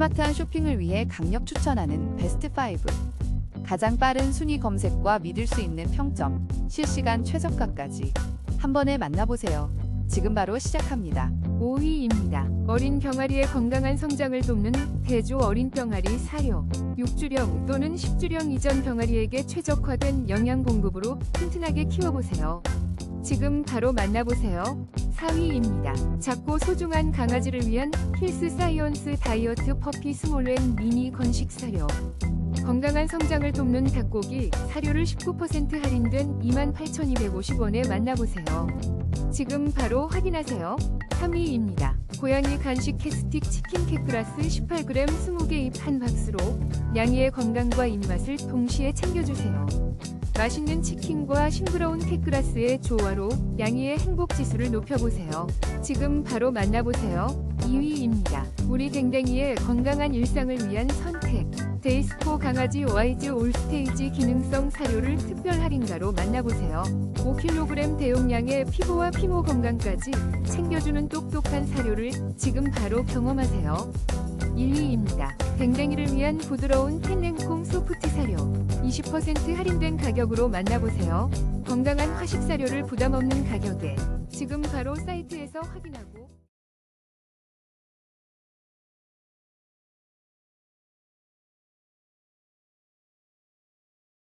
스마트한 쇼핑을 위해 강력 추천하는 베스트 5. 가장 빠른 순위 검색과 믿을 수 있는 평점, 실시간 최저가까지 한 번에 만나보세요. 지금 바로 시작합니다. 5위입니다. 어린 병아리의 건강한 성장을 돕는 대조 어린 병아리 사료. 6주령 또는 10주령 이전 병아리에게 최적화된 영양 공급으로 튼튼하게 키워보세요. 지금 바로 만나보세요. 4위입니다. 작고 소중한 강아지를 위한 힐스 사이언스 다이어트 퍼피 스몰렌 미니 건식 사료. 건강한 성장을 돕는 닭고기 사료를 19% 할인된 28,250원에 만나보세요. 지금 바로 확인하세요. 3위입니다. 고양이 간식 캐스틱 치킨 캐크라스 18g 20개 입 한 박스로 양이의 건강과 입맛을 동시에 챙겨주세요. 맛있는 치킨과 싱그러운 캐크라스의 조화로 양이의 행복 지수를 높여보세요. 지금 바로 만나보세요. 2위입니다. 우리 댕댕이의 건강한 일상을 위한 선택. 데이스코 강아지 와이즈 올스테이지 기능성 사료를 특별 할인가로 만나보세요. 5kg 대용량의 피부와 피모 건강까지 챙겨주는 똑똑한 사료를 지금 바로 경험하세요. 1위입니다. 댕댕이를 위한 부드러운 텐랭콩 소프트 사료. 20% 할인된 가격으로 만나보세요. 건강한 화식 사료를 부담 없는 가격에 지금 바로 사이트에서 확인하고